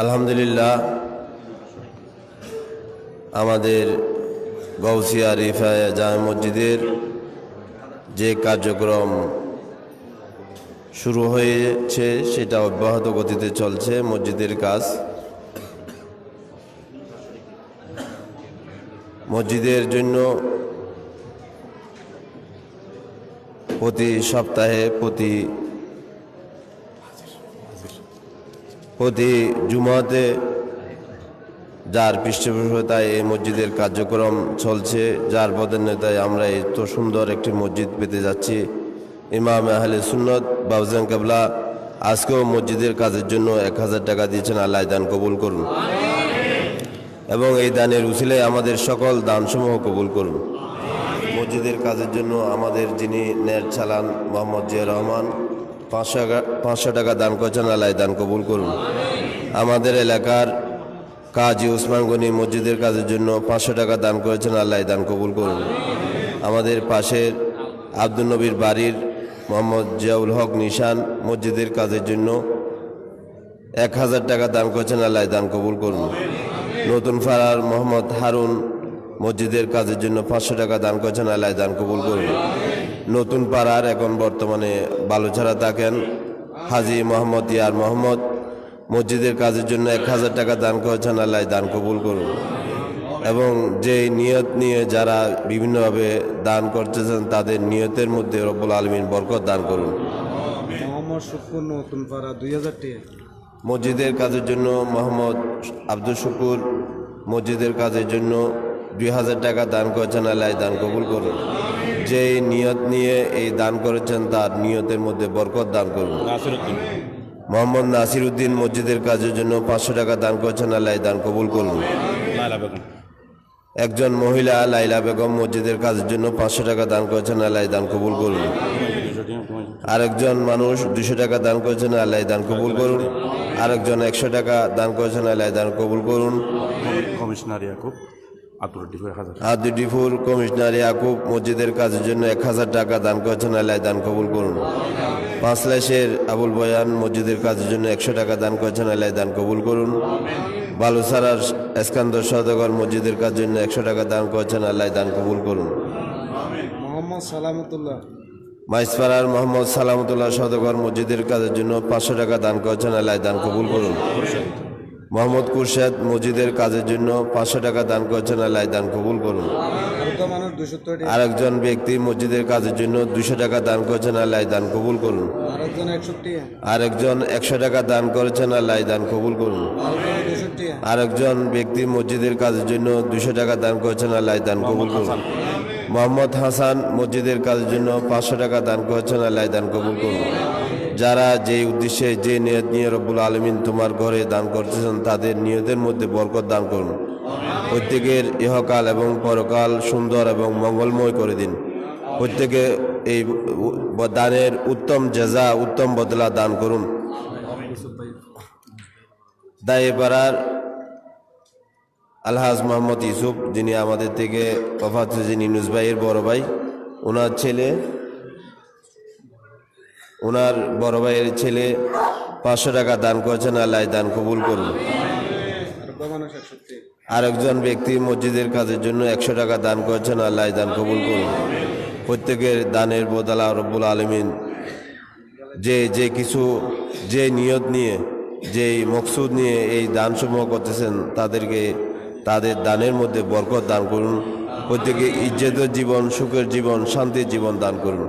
আলহামদুলিল্লাহ, আমাদের গৌসিয়া রিফায়া জামে মসজিদের যে কার্যক্রম শুরু হয়েছে, সেটা অব্যাহত গতিতে চলছে, মসজিদের কাজ। মসজিদের জন্য প্রতি সপ্তাহে, প্রতি প্রতি জুমাতে যার পৃষ্ঠপোষকতায় এই মসজিদের কার্যক্রম চলছে, যার পদনেতায় আমরা এত সুন্দর একটি মসজিদ পেতে যাচ্ছি। ইমাম আহলে সুন্নত বাবজান কাবলা আজকেও মসজিদের কাজের জন্য এক হাজার টাকা দিয়েছেন, আল্লাহ দান কবুল করুন। এবং এই দানের উসিলায় আমাদের সকল দানসমূহ কবুল করুন। মসজিদের কাজের জন্য আমাদের যিনি নেট চালান, মোহাম্মদ জিয়া রহমান পাঁচশো টাকা- দান করেছেন, আল্লাহ দান কবুল করুন। আমাদের এলাকার কাজী উসমান গনি মসজিদের কাজের জন্য পাঁচশো টাকা দান করেছেন, আল্লাহ দান কবুল করুন। আমাদের পাশের আব্দুল নবীর বাড়ির মোহাম্মদ জিয়াউল হক নিশান মসজিদের কাজের জন্য এক হাজার টাকা দান করেছেন, আল্লাহ দান কবুল করুন। নতুন ফারার মোহাম্মদ হারুন মসজিদের কাজের জন্য পাঁচশো টাকা দান করেছেন, আল্লাহ দান কবুল করুন। নতুন পাড়ার এখন বর্তমানে বালুছাড়া থাকেন হাজি মোহাম্মদ ইয়ার মোহাম্মদ। মসজিদের কাজের জন্য এক হাজার টাকা দান করেছেন আল্লাহ দান কবুল করুন। এবং যে নিয়ত নিয়ে যারা বিভিন্নভাবে দান করতেছেন তাদের নিয়তের মধ্যে রব্বুল আলমিন বরকত দান করুন। মসজিদের কাজের জন্য মোহাম্মদ আব্দুল শুকুর মসজিদের কাজের জন্য দুই হাজার টাকা দান করেছেন আল্লাহ দান কবুল করুন। যে নিয়ত নিয়ে এই দান করেছেন তার নিয়তের মধ্যে বরকত দান করুন। মোহাম্মদ নাসির উদ্দিন মসজিদের কাজের জন্য পাঁচশো টাকা দান করেছেন আল্লাহ দান কবুল করুন। একজন মহিলা লাইলা বেগম মসজিদের কাজের জন্য পাঁচশো টাকা দান করেছেন আল্লাহ দান কবুল করুন। আরেকজন মানুষ দুশো টাকা দান করেছেন আল্লাহ দান কবুল করুন। আরেকজন একশো টাকা দান করেছেন আল্লাহ দান কবুল করুন। কমিশনার ইয়াকুব। আতুর ডিফুর কমিশনার ইয়াকুব মসজিদের কাজের জন্য এক হাজার টাকা দান করেছেন আল্লাহ দান কবুল করুন। পাঁচলাইশের আবুল বয়ান মসজিদের কাজের জন্য একশো টাকা দান করেছেন আল্লাহ দান কবুল করুন। বালুসারার এসকান্দর সদগর মসজিদের কাজের জন্য একশো টাকা দান করেছেন আল্লাহ দান কবুল করুন। মোহাম্মদ সালামতুল্লাহ। মাইসপাড়ার মোহাম্মদ সালামতুল্লাহ সদগর মসজিদের কাজের জন্য পাঁচশো টাকা দান করেছেন আল্লাহ দান কবুল করুন। মোহাম্মদ কুরশেদ মসজিদের কাজের জন্য পাঁচশো টাকা দান করেছেন, আল্লাহ দান কবুল করুন। আরেকজন ব্যক্তি মসজিদের কাজের জন্য দুশো টাকা দান করেছেন, আল্লাহ দান কবুল করুন। আরেকজন একশো টাকা দান করেছেন, আল্লাহ দান কবুল করুন। আরেকজন ব্যক্তি মসজিদের কাজের জন্য দুশো টাকা দান করেছেন, আল্লাহ দান কবুল করুন। মোহাম্মদ হাসান মসজিদের কাজের জন্য পাঁচশো টাকা দান করেছেন, আল্লাহ দান কবুল করুন। যারা যে উদ্দেশ্যে যে নিয়ত নিয়ে রব্বুল আলমিন তোমার ঘরে দান করতেছেন, তাদের নিয়তের মধ্যে বরকত দান করুন। প্রত্যেকের ইহকাল এবং পরকাল সুন্দর এবং মঙ্গলময় করে দিন। প্রত্যেকে এই দানের উত্তম জেজা উত্তম বদলা দান করুন। দায়েপাড়ার আলহাজ মোহাম্মদ ইউসুফ, যিনি আমাদের থেকে ওফাত হয়েছেন ইনুস ভাইয়ের বড় ভাই। ওনার ছেলে ওনার বড় ভাইয়ের ছেলে পাঁচশো টাকা দান করেছেন, আল্লাহ দান কবুল করুন। আরেকজন ব্যক্তি মসজিদের কাজের জন্য একশো টাকা দান করেছেন, আল্লাহ দান কবুল করুন। প্রত্যেকের দানের বদলা রব্বুল আলমিন যে যে কিছু, যে নিয়ত নিয়ে, যে মকসুদ নিয়ে এই দানসমূহ করতেছেন, তাদেরকে তাদের দানের মধ্যে বরকত দান করুন। প্রত্যেকে ইজ্জতের জীবন, সুখের জীবন, শান্তির জীবন দান করুন।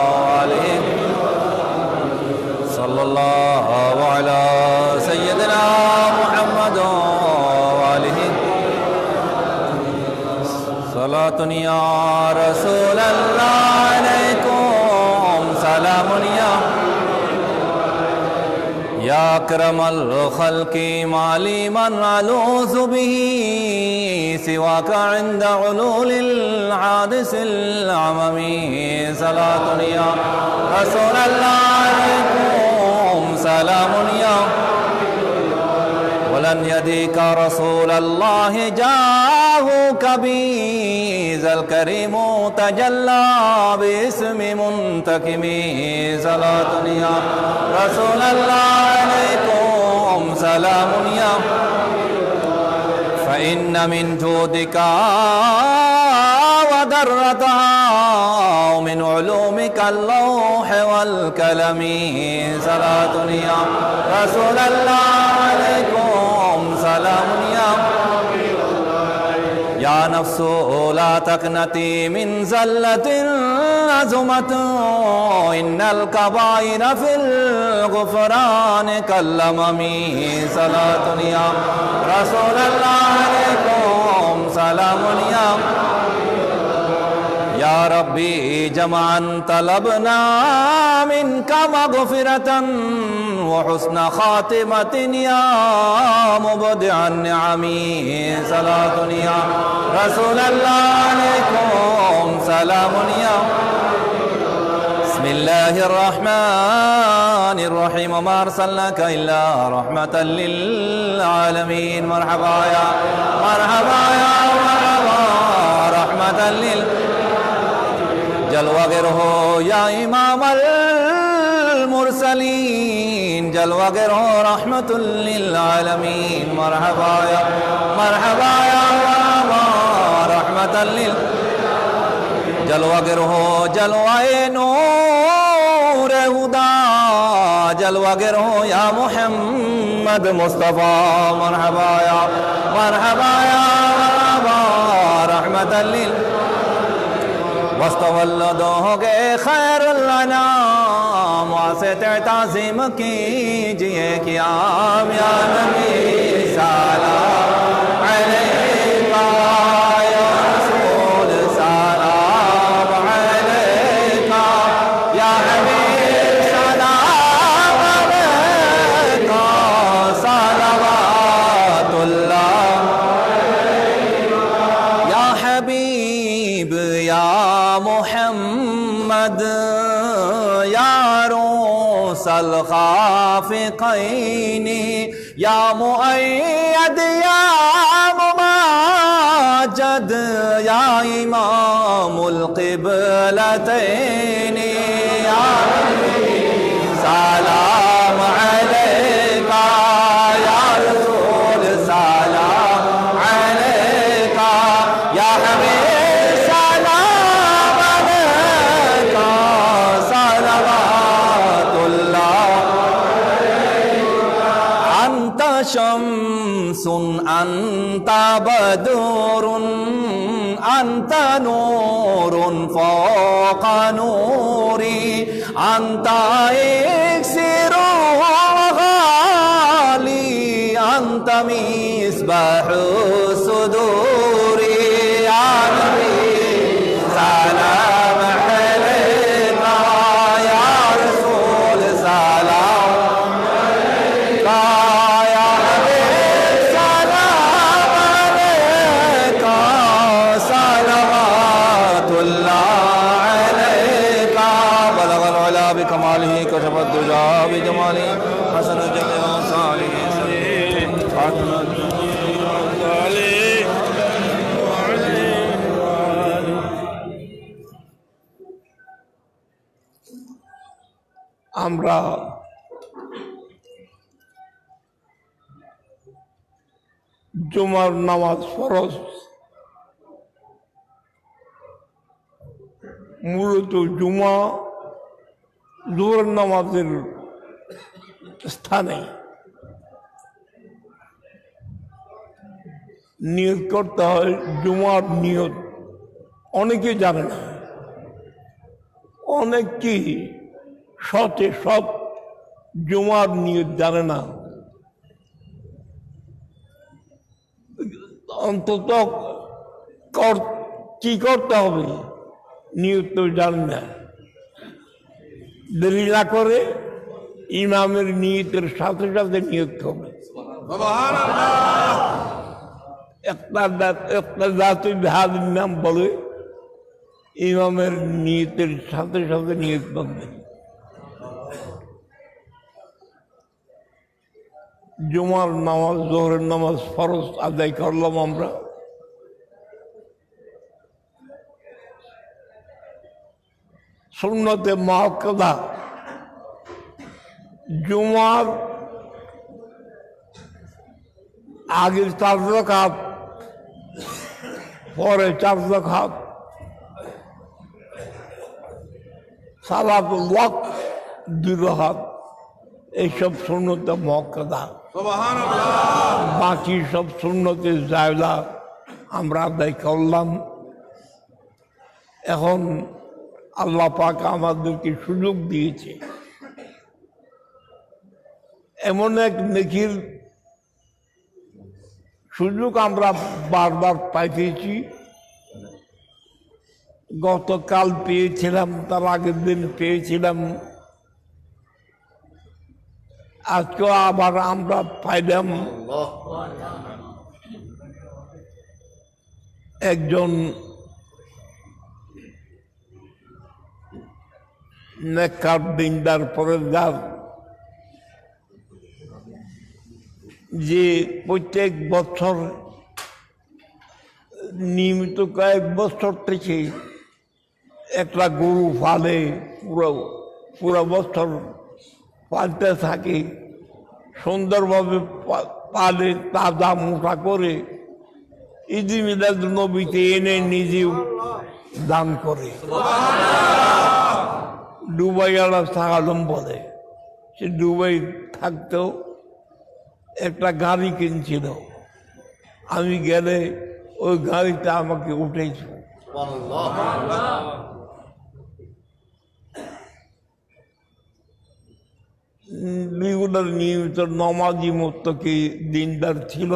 صلاة يا رسول الله عليكم. سلام يا يا أكرم الخلق مالي من ألوذ به سواك عند علول الحادث العممي صلاة يا رسول الله عليكم. سلام يا ولن يديك رسول الله جاهك بيز الكريم تجلى باسم منتكم صلاة يا رسول الله عليكم سلام يا فإن من جودك ودرتها ومن علومك اللوح والكلم صلاة يا رسول الله عليكم نفس لا تقنتي من زلة عزمت إن الكبائر في الغفران كاللمم صلاة يا رسول الله ربي جمعا طلبنا منك مغفرة وحسن خاتمة يا مبدع النعم. صلاة يا رسول الله عليكم. سلام يا بسم الله الرحمن الرحيم. وما أرسلناك إلا رحمة للعالمين. مرحبا يا مرحبا يا مرحبا. رحمة للعالمين جل گر يا إمام المرسلين. جل گر رحمة للعالمين. مرحبا يا مرحبا يا رحمة لل جلوہ گر ہو جلوہ نور ہدا جل گر يا محمد مصطفى. مرحبا يا مرحبا يا مرحبا رحمة لل واستوى الدوغ خیر الانام واسطے تعظیم کیجئے کیام یا نبی يا مؤيد يا مماجد يا إمام القبلتين يا سلام. আন্তরুন আন্তরুন আন্তা আন্ত ফাকা নূরি আন্তা আমরা জুমার নামাজ ফরজ। মূলত জুমা জোহর নামাজের স্থানে নিয়োগ করতে হয়, জুমার নিয়ত অনেকে জানে না। অনেকেই সতে সব জুমার নিয়ত জানে না। অন্তত কি করতে হবে? নিয়ত জানে না। না করে ইমামের নিয়তের সাথে সাথে নিয়ত হবে। নাম বলে, ইমামের নিয়তের সাথে সাথে নিয়ত বাঁধবে জুমার নামাজ, জোহরের নামাজ ফরজ আদায় করলাম আমরা। সুন্নতে মহাকদা জুমার আগের চার রকাত, পরে চার রকাত। সালাত ওয়াক দুই রকাত। এইসব শূন্যতে মক্কাদা বাকি সব শূন্যতে জায়লা আমরা আদায় করলাম। এখন আল্লাহ পাক আমাদেরকে সুযোগ দিয়েছে। এমন এক নেকির সুযোগ আমরা বারবার পাইতেছি। গতকাল পেয়েছিলাম, তার আগের দিন পেয়েছিলাম। আজকেও আবার আমরা পাইলাম একজন নেকার দিনদার পরেদার যে প্রত্যেক বছর, নিয়মিত কয়েক বছর থেকে একটা গরু ফালে পুরো পুরো বছর পালতে থাকে। সুন্দরভাবে পালে তাজা মোটা করে ঈদি মিলাদ নবীতে এনে নিজেও দান করে। দুবাই আলা সাহালম বলে। সে দুবাই থাকতেও একটা গাড়ি কিনছিল। আমি গেলে ওই গাড়িটা আমাকে উঠেছে রেগুলার নিয়মিত নমাজি মতকে দিনদার ছিল।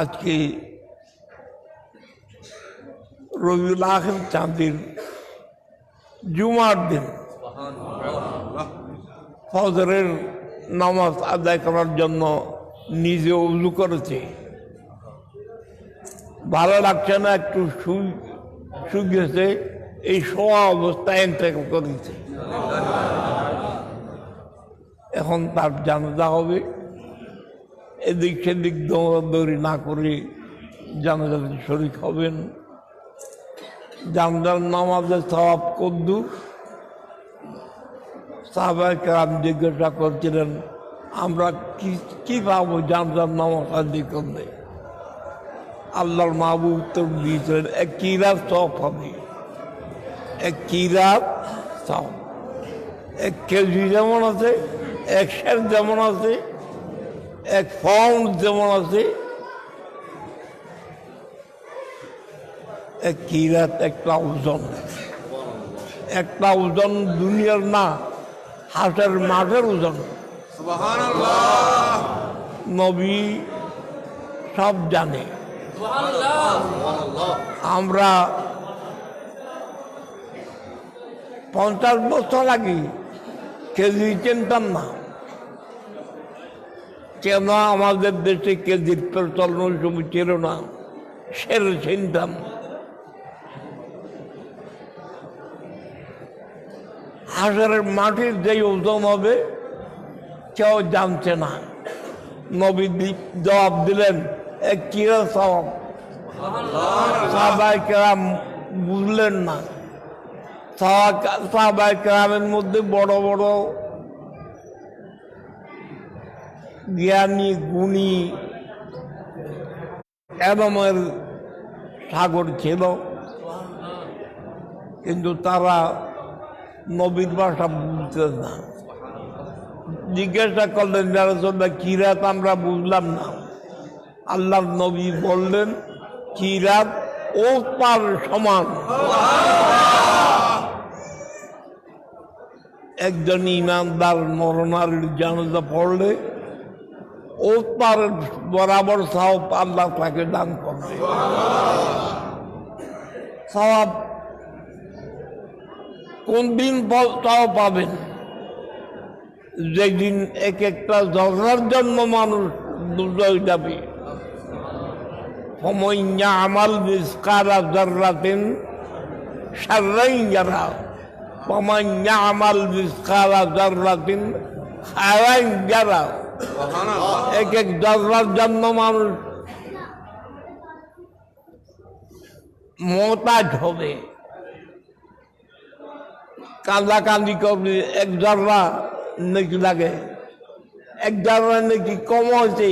আজকে রবিউল আখের চাঁদের জুমার দিন। ফজরের নামাজ আদায় করার জন্য নিজে উজু করেছে। ভালো লাগছে না, একটু শুই শুকিয়েছে, এই শোয়া অবস্থায় এন্ট্রেক করেছে। এখন তার জানাজা হবে। এদিক সেদিক দৌড়াদৌড়ি না করে জানাজাতে শরিক হবেন। জানাজার নামাজের স্বভাব কদ্দু সাহবাহাম জিজ্ঞাসা করছিলেন, আমরা কি কি পাবো জানাজার নামাজ আদি করলে আল্লাহর মাহবু উত্তর দিয়েছিলেন, এক কিরাত সব হবে। এক কিরাত সব এক কেজি যেমন আছে এক শের যেমন আছে এক পাউন্ড যেমন আছে এক কিরাত একটা ওজন একটা ওজন দুনিয়ার না হাটের মাঠের ওজন। নবী সব জানে। আমরা পঞ্চাশ বছর আগে কেজি চিনতাম না। কেন আমাদের দেশে কেজির প্রচলন ওই সময় ছিল না। সের চিনতাম। হাজারের মাটির যে ওজন হবে, কেউ জানছে না। নবী জবাব দিলেন এক কিরা কেরাম বুঝলেন না। সাহাবাই কেরামের মধ্যে বড় বড় জ্ঞানী, গুণী এরমের সাগর ছিল। কিন্তু তারা নবীর ভাষা বুঝতেন না। জিজ্ঞাসা করলেন, যারা চলবে কিরাত আমরা বুঝলাম না। আল্লাহ নবী বললেন, কিরাত ও তার সমান। একজন ইমানদার মরণার জানাজা পড়লে ও তার বরাবর সাহব আল্লাহ তাকে দান করবে। সাহাব কোন দিন তাও পাবেন। যেদিন এক একটা ঝগড়ার জন্য মানুষ দুজয় যাবে। সমইয়া আমাল নিষ্কারা জর্রাতেন সারাই যারা সমাইয়া আমাল নিষ্কারা জর্রাতেন খারাই যারা এক এক জন্মার জন্য মানুষ মতাজ হবে। কান্দা কান্দি করবে এক জর্রা নাকি লাগে? এক জর্রা নাকি কম হচ্ছে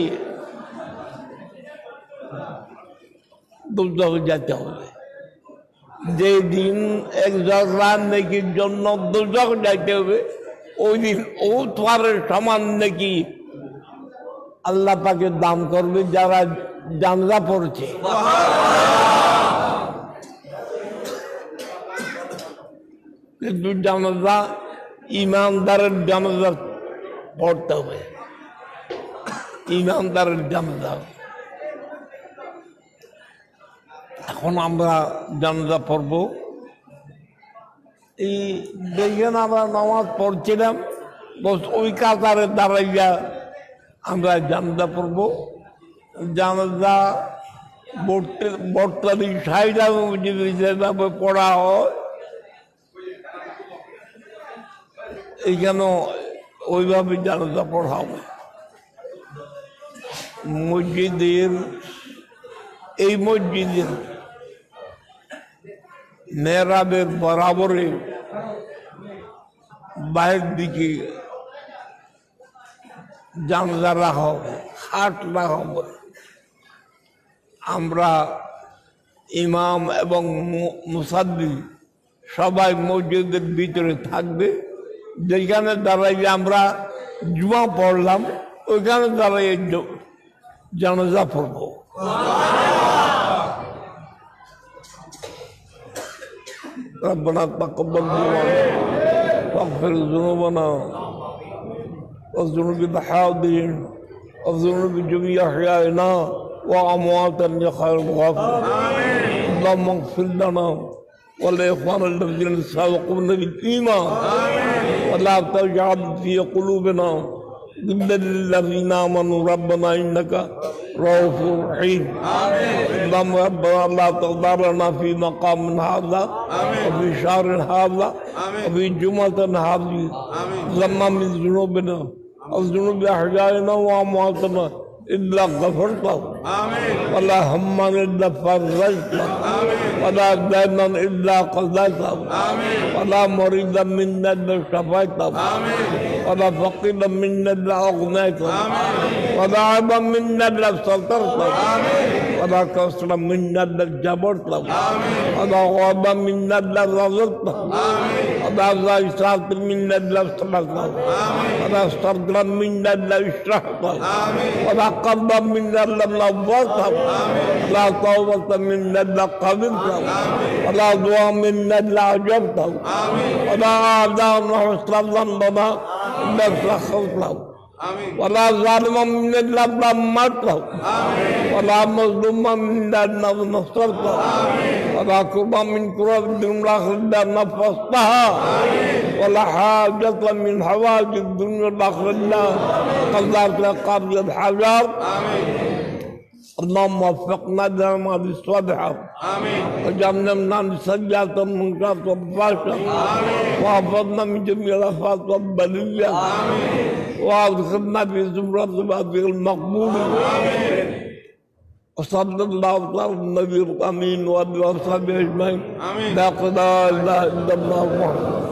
দুর্যোগ যেতে হবে। যে দিন এক জর্রা নাকি জন্য দুর্যোগ যাইতে হবে, ওই দিন ও তোমার সমান নাকি আল্লাহ পাকে দাম করবে যারা জানজা পড়ছে। কিন্তু জানাজা, ইমানদারের জানাজা পড়তে হবে। ইমানদারের জানাজা। এখন আমরা জানাজা পড়ব। এই দেখেন আমরা নামাজ পড়ছিলাম ওই কাতারে দাঁড়াইয়া আমরা জানাজা পড়ব। জানাজা বর্তালি সাইডা যেভাবে পড়া হয় এইখানে ওইভাবে জানাজা পড়া হবে মসজিদের, এই মসজিদের মেহরাবের বরাবরে বাইরের দিকে জানাজা রাখা হবে হাট রাখা হবে আমরা ইমাম এবং মু- মুসাদ্দি সবাই মসজিদের ভিতরে থাকবে যেখানে দাঁড়াই আমরা জুমা পড়লাম ওইখানে দাঁড়াই জ- জানাজা পড়বো ربنا تقبل منا واغفر ذنوبنا والذنوب الحاضرين والذنوب جميع إحيائنا وامواتنا يا خير الغافرين اللهم اغفر لنا ولإخوان الذين سبقونا بالإيمان. ولا تجعل في قلوبنا غلا للذين آمنوا. ربنا إنك رؤوف رحيم. اللهم ربنا لا تغفر لنا في مقام هذا وفي شهر هذا وفي جمعة هذه. لما من ذنوبنا أو ذنوب أحيائنا وأمواتنا إلا غفرته ولا هما إلا فرجته ولا دينا إلا قضيته ولا مريضا منا إلا شفيته ولا فقيرا منا إلا أغنيته ولا عيبا منا إلا سترته ولا كسرا منا إلا جبرته ولا غابا منا إلا رزقته ولا زيسات منا إلا استرته ولا استرجلا منا إلا اشرحته ولا قلبا منا إلا نورته ولا توبة منا إلا قبلته اجرته ولا ضامنا اللي اجرته ولا اعداء ذنبنا الا ولا ظالم من الا دمرته ولا مظلوما من الا نصرته ولا كربا من كرب الدنيا الا نفستها ولا حاجة من حوائج الدنيا الا قدرت قبل الحجر آمين اللهم وفقنا دائما للصدحة آمين. وجعلنا من سيئات المنكرات والفحشة آمين. واحفظنا من جميع الأفات والبلية آمين. وأدخلنا في زمرة عبادك المقبول. آمين. وصلى الله على النبي الأمين وأصحابه أجمعين. آمين. لا إله إلا الله. محمد